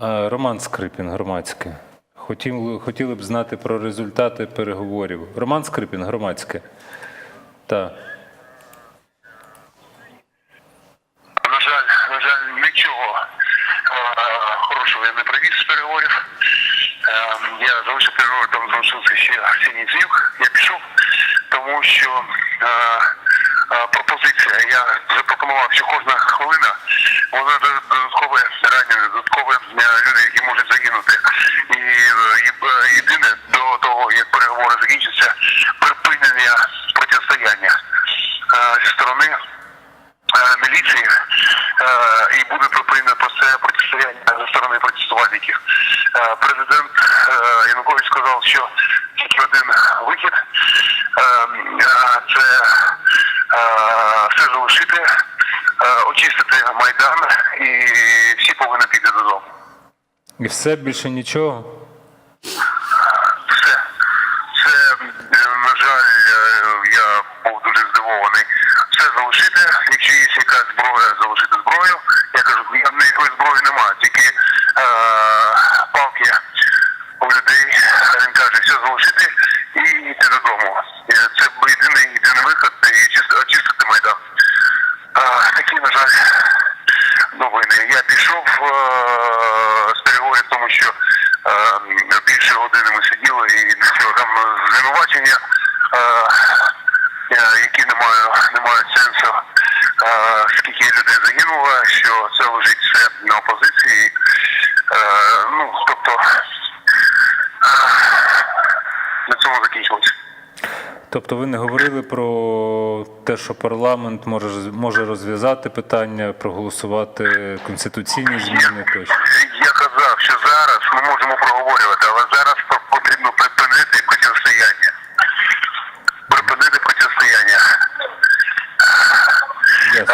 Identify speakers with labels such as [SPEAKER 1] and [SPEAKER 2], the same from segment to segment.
[SPEAKER 1] Роман Скрипін, громадське. Хотіли, хотіли б знати про результати переговорів. Роман Скрипін, громадське. Так.
[SPEAKER 2] На жаль, на жаль, нічого хорошого я не привіз з переговорів. Я залишив переговори, там залишився ще Арсеній Зюк. Я пішов, тому що пропозиція, я запропонував, що кожна хвилина, вона додаткове ранення, додаткове е, люди, які можуть загинути. І, е, е, єдине до того, як переговори закінчаться, припинення протистояння зі сторони міліції і буде припинено протистояння зі сторони протестувальників. Президент Янукович сказав, що тільки один вихід це очистити майдан, і всі повинні піти додому.
[SPEAKER 1] І все більше нічого.
[SPEAKER 2] Все. Це, на жаль, я був дуже здивований. Все залишити. Якщо є якась зброя, залишити зброю. Я кажу, я ніякої зброї немає, тільки е, палки у людей. Він каже, все залишити і йти додому. Е, Це єдиний, єдиний виход і чис- очистити майдан. Е, такі, на жаль, новини. Я пішов е, з переговорів, тому що е, більше години ми сиділи і нічого там звинувачення, е, е, які не мають, не мають сенсу. Е, скільки людей загинуло, що це лежить все на опозиції. Е, ну, тобто е, на цьому закінчилося.
[SPEAKER 1] Тобто ви не говорили про те, що парламент може, може розв'язати питання, проголосувати конституційні зміни тощо.
[SPEAKER 2] Я казав, що зараз ми можемо проговорювати, але зараз потрібно припинити протистояння. Припинити протистояння. Е,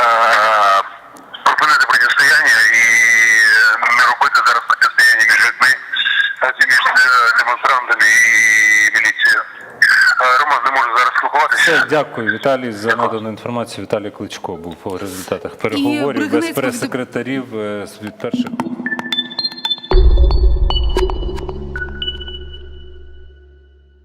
[SPEAKER 2] Припинити протистояння і не робити зараз протистояння між людьми, а між демонстрантами і. Роман, не можу зараз спілкуватися.
[SPEAKER 1] Все, дякую, Віталій, за надану інформацію. Віталій Кличко був по результатах переговорів без прес-секретарів е, від перших.